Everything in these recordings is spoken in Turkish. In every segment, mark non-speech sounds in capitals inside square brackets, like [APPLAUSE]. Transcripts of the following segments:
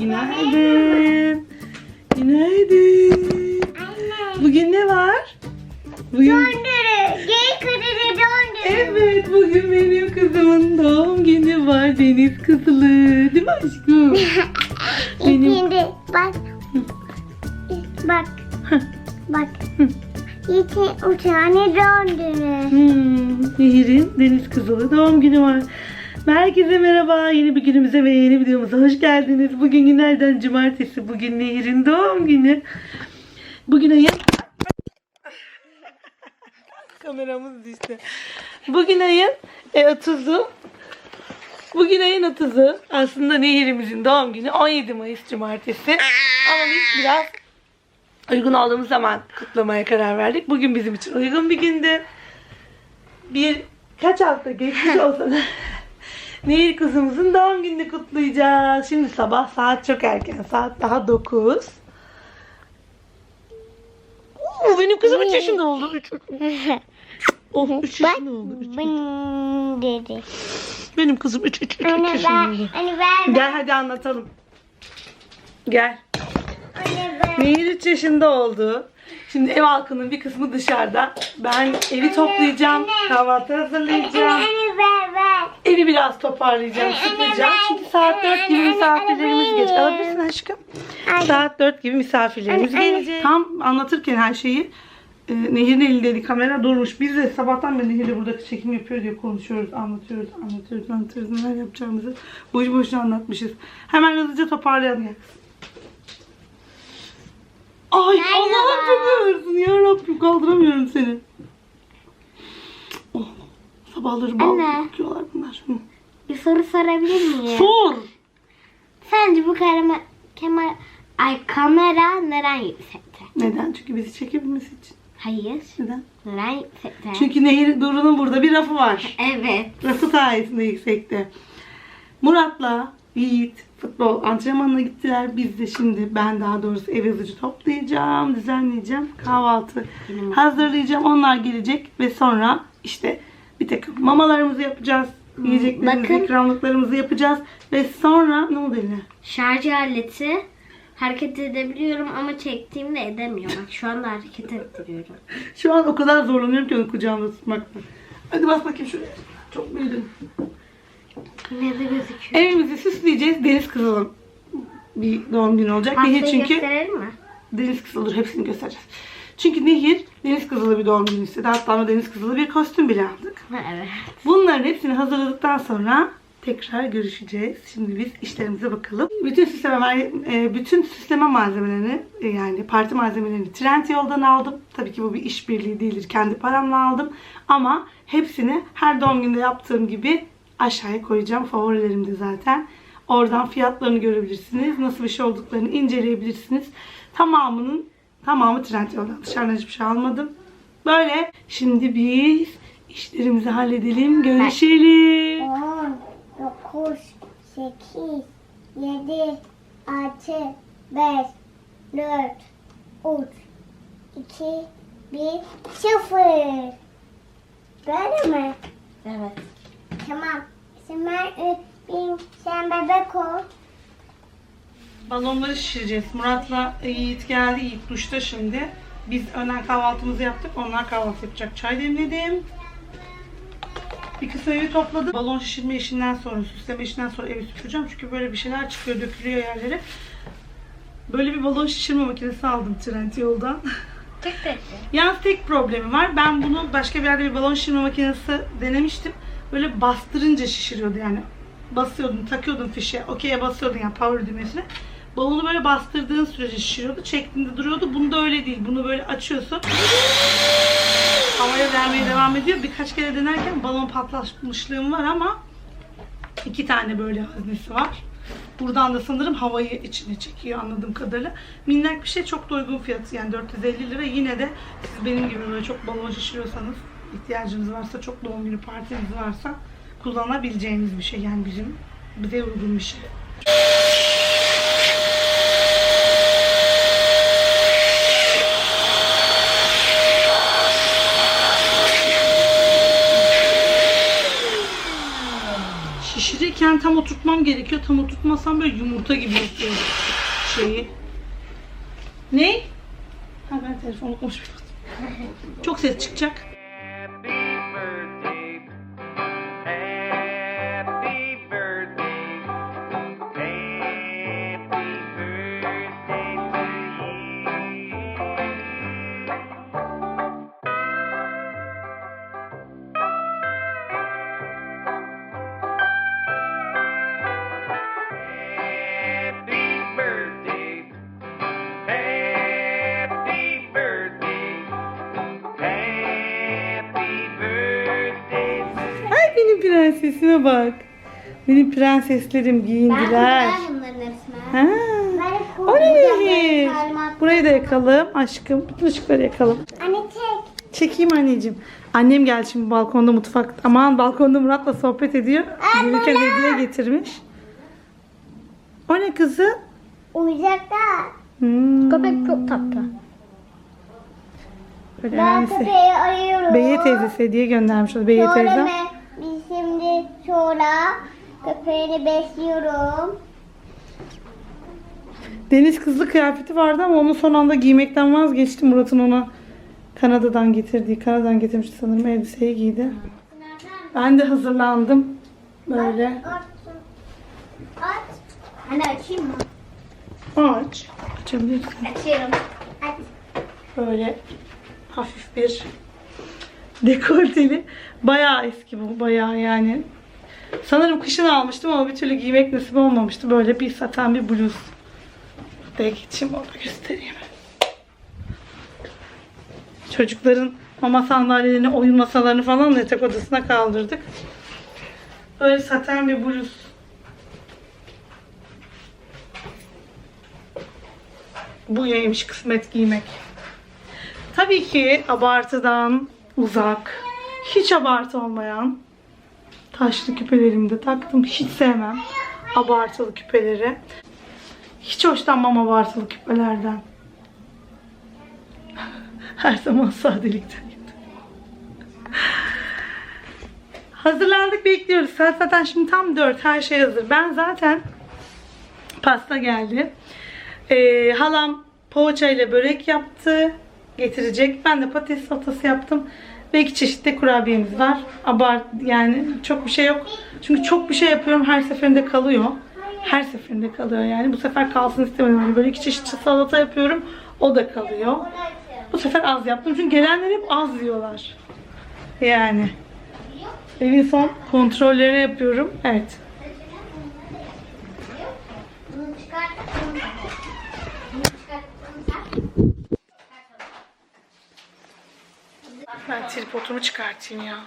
Günaydın. Günaydın. Anne. Bugün ne var? Bugün... Dondurun. Gel kırılı dondurun. Evet bugün benim kızımın doğum günü var Deniz Kızılı. Değil mi aşkım? [LAUGHS] Benim- İçinde bak. Bak. Bak. İçi uçağını dondurun. Hmm, Nehir'in Deniz Kızılı doğum günü var. Herkese merhaba. Yeni bir günümüze ve yeni videomuza hoş geldiniz. Bugün günlerden cumartesi. Bugün Nehir'in doğum günü. Bugün ayın... [LAUGHS] Kameramız düştü. Bugün ayın e, 30'u. Bugün ayın 30'u. Aslında Nehir'imizin doğum günü 17 Mayıs cumartesi. Ama biz biraz uygun olduğumuz zaman kutlamaya karar verdik. Bugün bizim için uygun bir gündü. Bir kaç hafta geçmiş [LAUGHS] olsa da Nehir kızımızın doğum gününü kutlayacağız. Şimdi sabah saat çok erken. Saat daha 9. Oo, benim kızım 3 yaşında oldu. 3 Oh 3 Bak. yaşında oldu. Üç. Bın [LAUGHS] dedi. Benim kızım 3 3 3 Anne yaşında oldu. Anne ver. Gel hadi anlatalım. Gel. Anne ver. Nehir 3 yaşında oldu. Şimdi ev halkının bir kısmı dışarıda. Ben evi toplayacağım, kahvaltı hazırlayacağım. Evi biraz toparlayacağım, süpüreceğim. Çünkü saat 4 gibi misafirlerimiz gelecek. Alabilirsin aşkım. Saat 4 gibi misafirlerimiz gelecek. Tam anlatırken her şeyi e, Nehir'in elindeydi kamera durmuş. Biz de sabahtan beri Nehir'le burada çekim yapıyor diye konuşuyoruz, anlatıyoruz, anlatıyoruz, anlatıyoruz. Neler yapacağımızı boş boşuna anlatmışız. Hemen hızlıca toparlayalım ya. Ay. Allah'ım çok ağırsın ya Rabbim kaldıramıyorum seni. Oh, sabahları bal Anne. bunlar. Hı. Bir soru sorabilir miyim? Sor. Sence bu kamera, kamera, ay kamera neden yüksekte? Neden? Çünkü bizi çekebilmesi için. Hayır. Neden? Neden yüksekte? Çünkü Nehir Duru'nun burada bir rafı var. Evet. Rafı sayesinde yüksekte. Murat'la Yiğit futbol antrenmanına gittiler. Biz de şimdi ben daha doğrusu ev hızlıca toplayacağım, düzenleyeceğim. Kahvaltı hazırlayacağım. Onlar gelecek ve sonra işte bir takım mamalarımızı yapacağız. Yiyeceklerimizi, bakın. ikramlıklarımızı yapacağız. Ve sonra ne oldu eline? Şarj aleti hareket edebiliyorum ama çektiğimde edemiyorum. Bak şu anda hareket ettiriyorum. Şu an o kadar zorlanıyorum ki onu kucağımda tutmakta. Hadi bas bakayım şuraya. Çok büyüdün. Ne de gözüküyor. Evimizi süsleyeceğiz. Deniz Kızıl'ın bir doğum günü olacak. Nehir Pastayı çünkü gösterelim mi? Deniz Kızıl'dır. Hepsini göstereceğiz. Çünkü Nehir Deniz Kızıl'ı bir doğum günü istedi. Hatta ona Deniz Kızıl'ı bir kostüm bile aldık. Evet. Bunların hepsini hazırladıktan sonra tekrar görüşeceğiz. Şimdi biz işlerimize bakalım. Bütün süsleme, e, bütün süsleme malzemelerini e, yani parti malzemelerini Trendyol'dan aldım. Tabii ki bu bir işbirliği değildir. Kendi paramla aldım. Ama hepsini her doğum günde yaptığım gibi aşağıya koyacağım. Favorilerimde zaten. Oradan fiyatlarını görebilirsiniz. Nasıl bir şey olduklarını inceleyebilirsiniz. Tamamının tamamı Trendyol'dan. Dışarıdan hiçbir şey almadım. Böyle. Şimdi biz işlerimizi halledelim. Görüşelim. 10, 9, 8, 7, 6, 5, 4, 3, 2, 1, 0. Böyle mi? Evet. Tamam. Şimdi ben bin, sen bebek ol. Balonları şişireceğiz. Murat'la Yiğit geldi. Yiğit duşta şimdi. Biz öğlen kahvaltımızı yaptık. Onlar kahvaltı yapacak. Çay demledim. Bir kısım evi topladım. Balon şişirme işinden sonra, süsleme işinden sonra evi süpüreceğim. Çünkü böyle bir şeyler çıkıyor, dökülüyor yerlere. Böyle bir balon şişirme makinesi aldım Trendyol'dan. Çok tatlı. Yalnız tek problemi var. Ben bunu başka bir yerde bir balon şişirme makinesi denemiştim. Böyle bastırınca şişiriyordu yani. Basıyordun, takıyordun fişe, okey'e basıyordun yani power düğmesine. Balonu böyle bastırdığın sürece şişiriyordu. Çektiğinde duruyordu. Bunda öyle değil. Bunu böyle açıyorsun. Havaya vermeye devam ediyor. Birkaç kere denerken balon patlamışlığım var ama iki tane böyle haznesi var. Buradan da sanırım havayı içine çekiyor anladığım kadarıyla. Minnak bir şey çok da uygun fiyatı yani 450 lira. Yine de siz benim gibi böyle çok balon şişiriyorsanız ihtiyacınız varsa çok doğum günü partiniz varsa kullanabileceğiniz bir şey yani bizim bize uygun bir şey. Şişirirken tam oturtmam gerekiyor. Tam oturtmasam böyle yumurta gibi yapıyor şeyi. Ne? Ha ben telefonu konuşmuyordum. Çok ses çıkacak. Prensesime bak. Benim prenseslerim giyindiler. Ben bunların hepsine. Ha. O ne nehir? Burayı da yakalım aşkım. Bütün ışıkları yakalım. Anne çek. Çekeyim anneciğim. Annem geldi şimdi balkonda mutfak. Aman balkonda Murat'la sohbet ediyor. Gelirken hediye getirmiş. O ne kızı? Oyuncaklar. Hmm. Köpek çok tatlı. Böyle Ben köpeği arıyorum. Beye teyzesi hediye göndermiş. Beye Sonra teyze. biz sonra köpeğini besliyorum. Deniz kızlı kıyafeti vardı ama onu son anda giymekten vazgeçti. Murat'ın ona Kanada'dan getirdiği, Kanada'dan getirmişti sanırım elbiseyi giydi. Ben de hazırlandım. Böyle. Aç. Aç. Anne açayım mı? Aç. Açabilirsin. Açıyorum. Aç. Böyle hafif bir [LAUGHS] dekolteli. Bayağı eski bu. Bayağı yani. Sanırım kışın almıştım ama bir türlü giymek nasip olmamıştı. Böyle bir saten bir bluz. De geçeyim onu göstereyim. Çocukların mama sandalyelerini, oyun masalarını falan da yatak odasına kaldırdık. Böyle saten bir bluz. Bu neymiş kısmet giymek. Tabii ki abartıdan uzak, hiç abartı olmayan taşlı küpelerimi de taktım. Hiç sevmem abartılı küpeleri. Hiç hoşlanmam abartılı küpelerden. [LAUGHS] Her zaman sadelikten Hazırlandık bekliyoruz. Saat zaten şimdi tam 4. Her şey hazır. Ben zaten pasta geldi. Ee, halam poğaça ile börek yaptı. Getirecek. Ben de patates salatası yaptım. Ve iki çeşit de kurabiyemiz var. Abart yani çok bir şey yok. Çünkü çok bir şey yapıyorum. Her seferinde kalıyor. Her seferinde kalıyor yani. Bu sefer kalsın istemedim. Yani böyle iki çeşit salata yapıyorum. O da kalıyor. Bu sefer az yaptım. Çünkü gelenler hep az yiyorlar. Yani. Evin son kontrollerini yapıyorum. Evet. Bunu çıkart. Bunu çıkarttın tripodumu çıkartayım ya.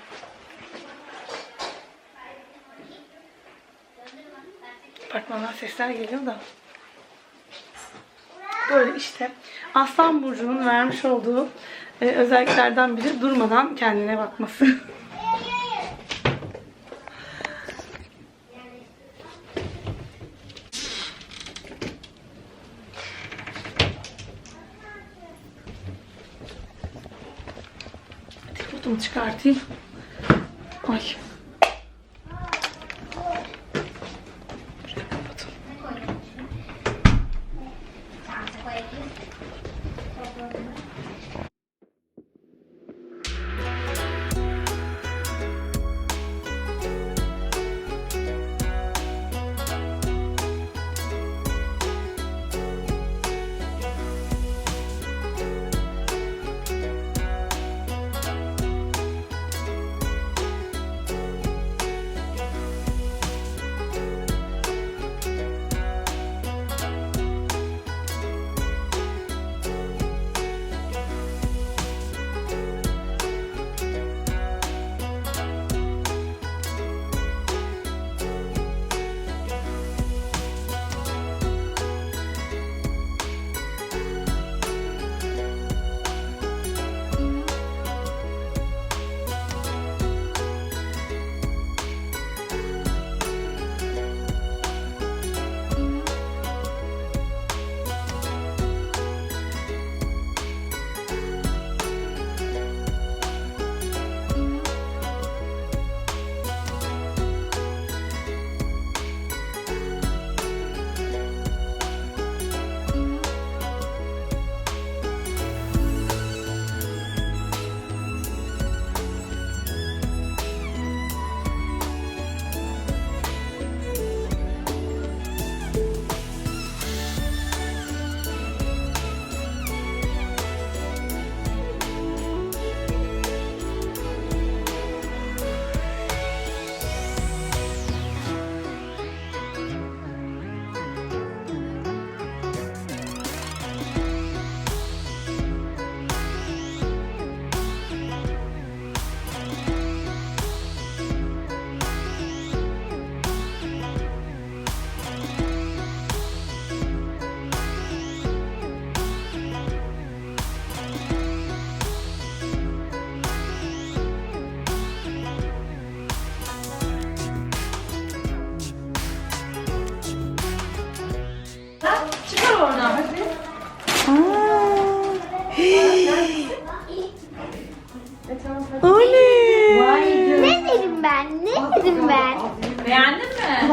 Apartmandan sesler geliyor da. Böyle işte Aslan Burcu'nun vermiş olduğu e, özelliklerden biri durmadan kendine bakması. [LAUGHS] Tripodumu çıkartayım. Ay.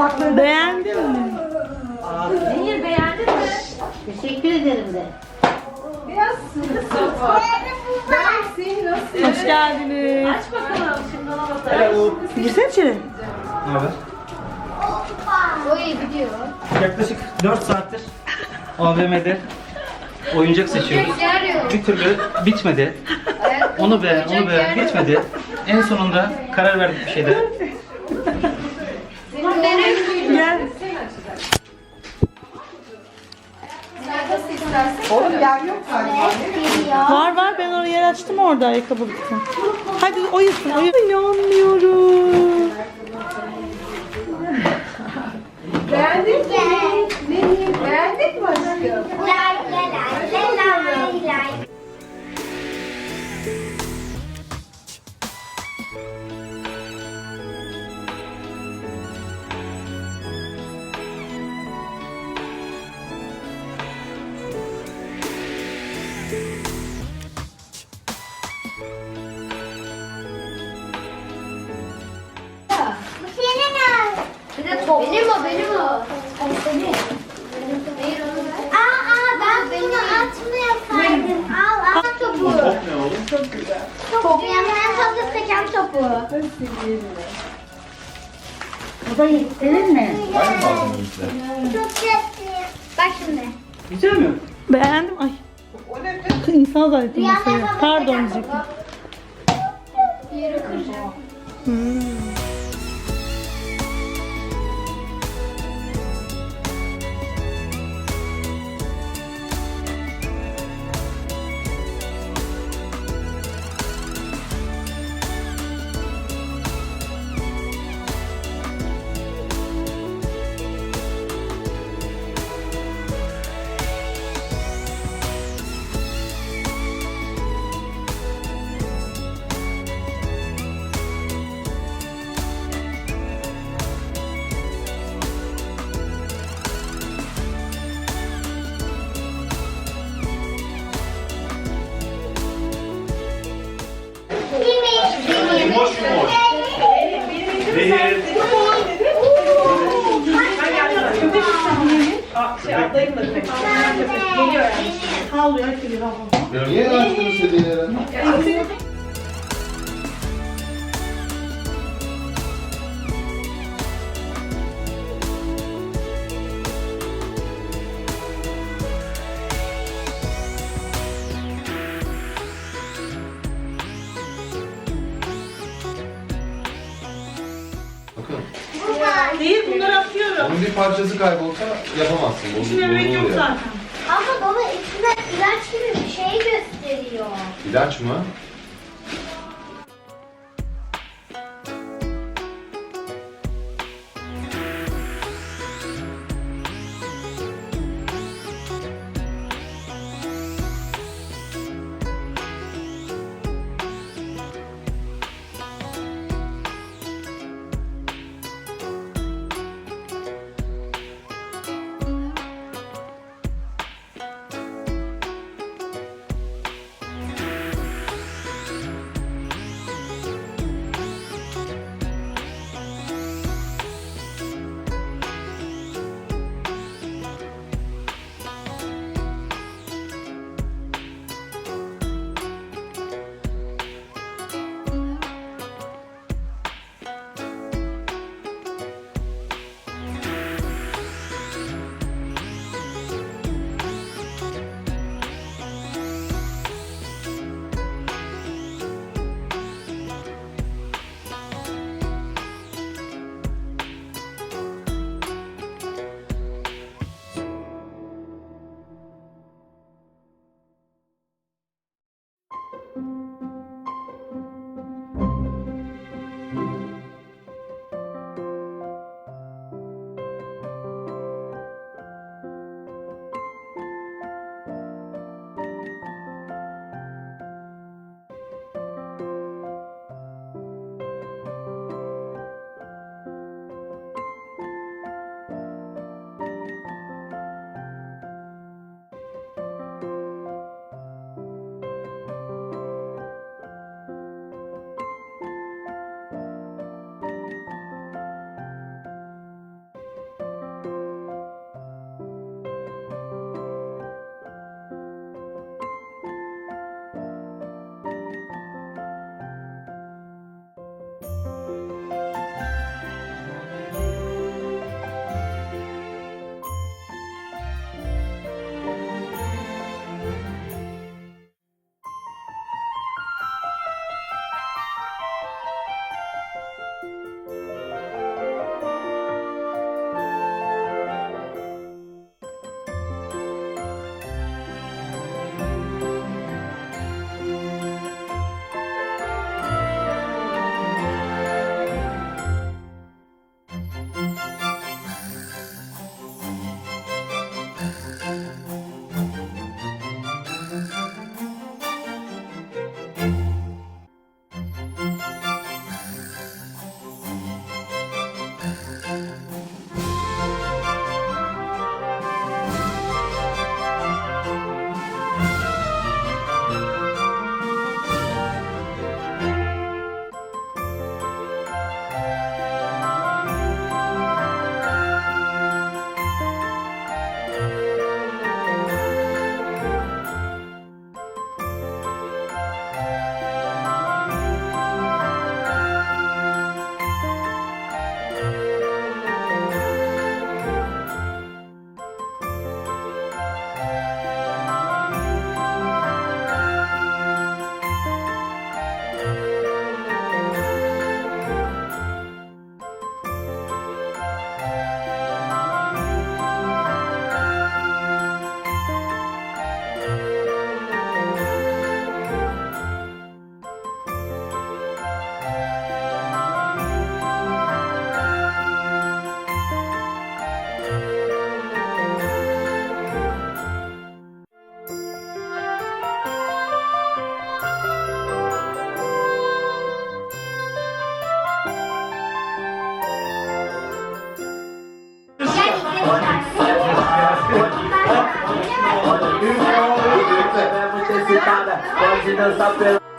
Kulakları beğendin mi? Nehir beğendin mi? Teşekkür ederim de. Hoş geldiniz. Aç bakalım şimdi ona bakalım. Girsene içeri. Ne haber? Yaklaşık 4 saattir AVM'de oyuncak seçiyoruz. Bir türlü bitmedi. Onu beğen, onu beğen, bitmedi. En sonunda karar verdik bir şeyde. Var var ben oraya yer açtım orada ayakkabılıkta. Hadi oyasın oyasın. İnanmıyorum. Benim o, benim o. Senin. Aa, aa, ben bunu atmayasaydım. Al, al topu. Top ne oğlum? Çok güzel. Top. Yani en fazla seken topu. Bu da senin mi? Çok güzel. Bak şimdi. Güzel mi? Beğendim. Ay. İnsan zannettim Rüya masayı. ben Pardon fazla diyecektim. topu. Yürü kıracağım. Hmm. Havluya geliyor havlu. Niye açtınız hediyeleri? Bakın, Değil bunları atıyorum. onun bir parçası kaybolsa yapamazsın. Bozul- İçine bebek yok zaten. Ama baba içinde ilaç gibi bir şey gösteriyor. İlaç mı? se dançar pela